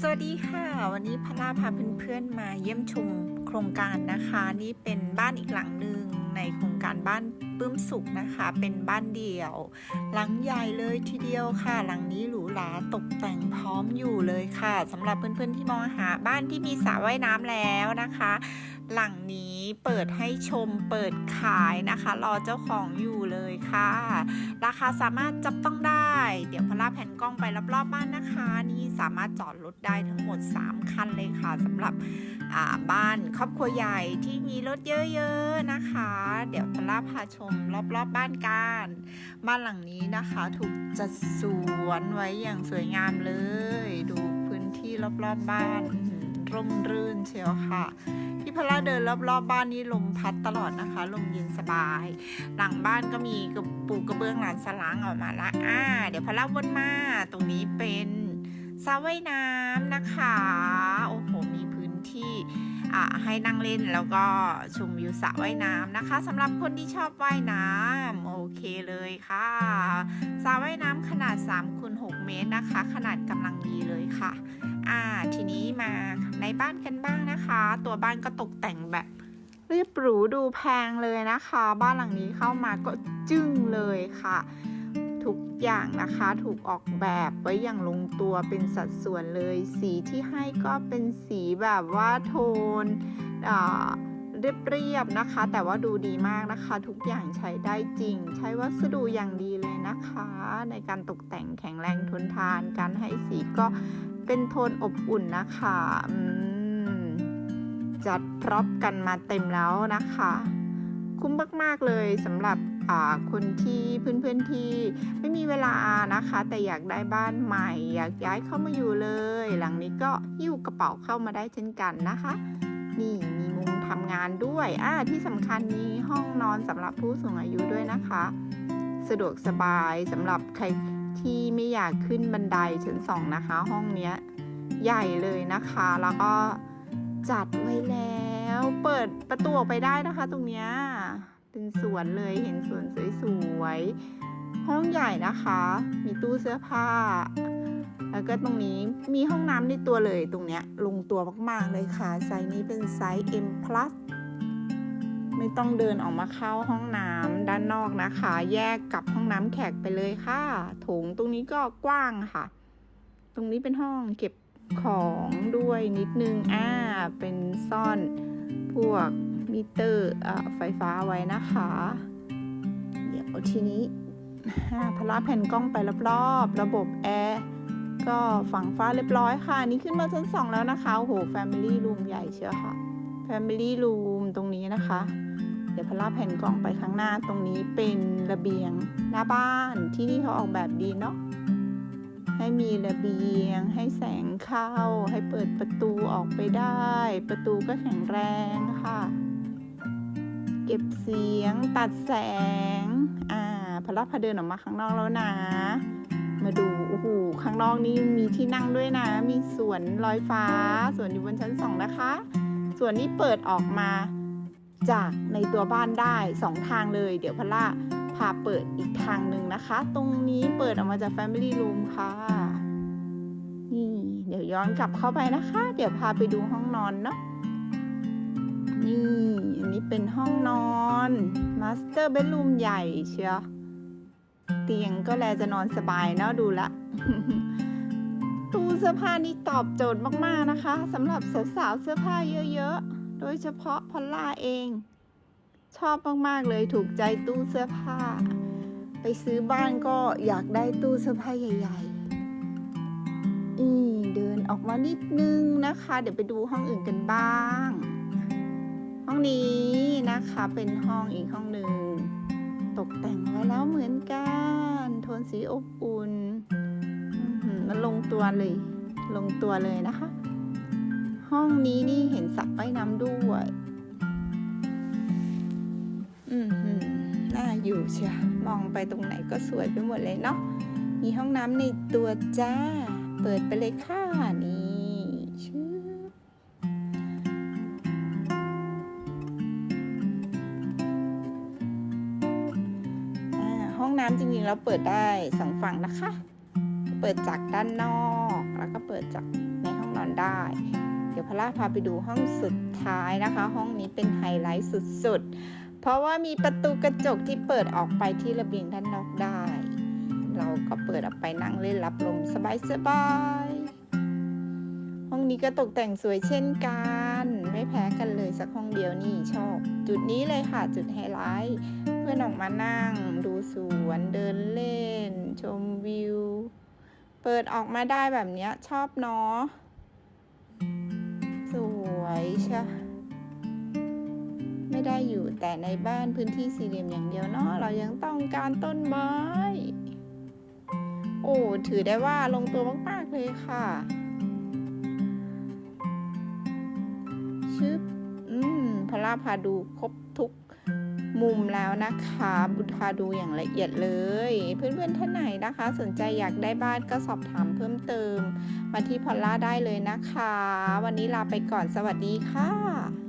สวัสดีค่ะ วันนี้พลาพาเพื่อนๆมาเยี่ยมชมโครงการนะคะ นี่เป็นบ้านอีกหลังหนึ่งในโครงการบ้านปื้มสุขนะคะ เป็นบ้านเดี่ยว หลังใหญ่เลยทีเดียวค่ะ หลังนี้หรูหราตกแต่งพร้อมอยู่เลยค่ะสำหรับเพื่อนๆที่มองหาบ้านที่มีสระว่ายน้ำแล้วนะคะ หลังนี้เปิดให้ชมเปิดขายนะคะ รอเจ้าของอยู่เลยค่ะ ราคาสามารถจับต้องได้ เดี๋ยวพลาแผ่นกล้องไปรอบๆบ้านนะคะ นี่สามารถจอดรถได้ทั้งหมด 3 คันเลยค่ะสำหรับบ้านครอบครัวใหญ่ที่มีรถเยอะๆนะคะ เดี๋ยวพลาพาชมรอบๆบบ้านกันบ้านหลังนี้นะคะถูกจัดสวนไว้อย่างสวยงามเลย ดูพื้นที่รอบๆบบ้าน ร่มรื่นเชียวค่ะที่พลาเดินรอบๆบบ้านนี้ลมพัดตลอดนะคะ ลมเย็นสบาย หลังบ้านก็มีกระปูกระเบื้องหลานสลางออกมาละอ่าเดี๋ยวพลาวนมา ตรงนี้เป็นสระว่ายน้ำนะคะ โอ้โห มีพื้นที่อ่าให้นั่งเล่นแล้วก็ชมวิวสระว่ายน้ำนะคะสำหรับคนที่ชอบว่ายน้ำโอเค เลยค่ะสระว่ายน้ำขนาด3คูณ6เมตรนะคะ ขนาดกำลังดีเลยค่ะ อ่า ทีนี้มาในบ้านกันบ้างนะคะ ตัวบ้านก็ตกแต่งแบบเรียบหรูดูแพงเลยนะคะ บ้านหลังนี้เข้ามาก็จึ้งเลยค่ะ ทุกอย่างนะคะถูกออกแบบไว้อย่างลงตัวเป็นสัดส่วนเลย สีที่ให้ก็เป็นสีแบบว่าโทนอ่า เรียบๆนะคะ แต่ว่าดูดีมากนะคะ ทุกอย่างใช้ได้จริง ใช้วัสดุอย่างดีเลยนะคะ ในการตกแต่งแข็งแรงทนทาน การให้สีก็เป็นโทนอบอุ่นนะคะจัดพร็อพกันมาเต็มแล้วนะคะ คุ้มมากๆเลยสำหรับคนที่เพื่อนๆที่ไม่มีเวลานะคะ แต่อยากได้บ้านใหม่ อยากย้ายเข้ามาอยู่เลย หลังนี้ก็หิ้วกระเป๋าเข้ามาได้เช่นกันนะคะ นี่มีมุมทำงานด้วยอ่าที่สำคัญมีห้องนอนสำหรับผู้สูงอายุด้วยนะคะ สะดวกสบายสำหรับใครที่ไม่อยากขึ้นบันไดชั้นสองนะคะ ห้องเนี้ยใหญ่เลยนะคะ แล้วก็จัดไว้แล้ว เปิดประตูออกไปได้นะคะ ตรงเนี้ยเป็นสวนเลยเห็นสวนสวยๆห้องใหญ่นะคะ มีตู้เสื้อผ้า แล้วก็ตรงนี้มีห้องน้ำในตัวเลยตรงเนี้ยลงตัวมากๆเลยค่ะ ไซส์นี้เป็นไซส์ M+ ไม่ต้องเดินออกมาเข้าห้องน้ำด้านนอกนะคะ แยกกับห้องน้ำแขกไปเลยค่ะโถงตรงนี้ก็กว้างค่ะ ตรงนี้เป็นห้องเก็บของด้วยนิดนึงอ่าเป็นซ่อนพวกมิเตอร์อ่าไฟฟ้าไว้นะคะ เดี๋ยวทีนี้พลาแผ่นกล้องไปรอบๆ ระบบแอร์ ก็ฝังฟ้าเรียบร้อยค่ะ นี่ขึ้นมาชั้นสองแล้วนะคะโอ้โห Family Room ใหญ่เชียวค่ะ Family Room ตรงนี้นะคะ เดี๋ยวพลาแผ่นกล้องไปข้างหน้าตรงนี้เป็นระเบียงหน้าบ้านที่นี่เขาออกแบบดีเนาะให้มีระเบียง ให้แสงเข้า ให้เปิดประตูออกไปได้ ประตูก็แข็งแรงค่ะ เก็บเสียงตัดแสง อ่าพลัพาเดินออกมาข้างนอกแล้วนะ มาดูโอ้โหข้างนอกนี่มีที่นั่งด้วยนะ มีสวนลอยฟ้า สวนอยู่บนชั้นสองนะคะสวนนี้เปิดออกมาจากในตัวบ้านได้สองทางเลย เดี๋ยวพล่าพาเปิดอีกทางหนึ่งนะคะ ตรงนี้เปิดออกมาจาก Family Room ค่ะ นี่เดี๋ยวย้อนกลับเข้าไปนะคะ เดี๋ยวพาไปดูห้องนอนเนาะนี่อันนี้เป็นห้องนอน Master Bedroom ใหญ่เชียว เตียงก็แลจะนอนสบายเนาะดูละตู้เสื้อผ้านี่ตอบโจทย์มากๆนะคะสำหรับสาวๆเสื้อผ้าเยอะๆ โดยเฉพาะพอลล่าเอง ชอบมากๆเลยถูกใจตู้เสื้อผ้า ไปซื้อบ้านก็อยากได้ตู้เสื้อผ้าใหญ่ๆอืมเดินออกมานิดนึงนะคะ เดี๋ยวไปดูห้องอื่นกันบ้าง ห้องนี้นะคะเป็นห้องอีกห้องหนึ่ง ตกแต่งไว้แล้วเหมือนกัน โทนสีอบอุ่นมันลงตัวเลย ลงตัวเลยนะคะ ห้องนี้นี่เห็นสระว่ายน้ำด้วยอืมหืมน่าอยู่เชียวมองไปตรงไหนก็สวยไปหมดเลยเนาะมีห้องน้ำในตัวจ้า เปิดไปเลยค่ะนี่าน้ำจริงๆแล้วเปิดได้สองฝั่งนะคะ เปิดจากด้านนอกแล้วก็เปิดจากในห้องนอนได้ เดี๋ยวพล่าพาไปดูห้องสุดท้ายนะคะ ห้องนี้เป็นไฮไลท์สุดๆ เพราะว่ามีประตูกระจกที่เปิดออกไปที่ระเบียงด้านนอกได้ เราก็เปิดออกไปนั่งเล่นรับลมสบายๆห้องนี้ก็ตกแต่งสวยเช่นกัน ไม่แพ้กันเลยสักห้องเดียวนี่ชอบ จุดนี้เลยค่ะจุดไฮไลท์ เพื่อนออกมานั่ง ดูสวนเดินเล่น ชมวิว เปิดออกมาได้แบบนี้ชอบเนาะสวยใช่ไม่ได้อยู่แต่ในบ้านพื้นที่สี่เหลี่ยมอย่างเดียวเนาะเรายังต้องการต้นไม้ โอ้ถือได้ว่าลงตัวมาก ๆ เลยค่ะ มพาพาดูครบทุกมุมแล้วนะคะบุพาดูอย่างละเอียดเลย เพื่อนๆท่านไหนนะคะ สนใจอยากได้บ้านก็สอบถามเพิ่มเติม มาที่พอลล่าได้เลยนะคะ วันนี้ลาไปก่อนสวัสดีค่ะ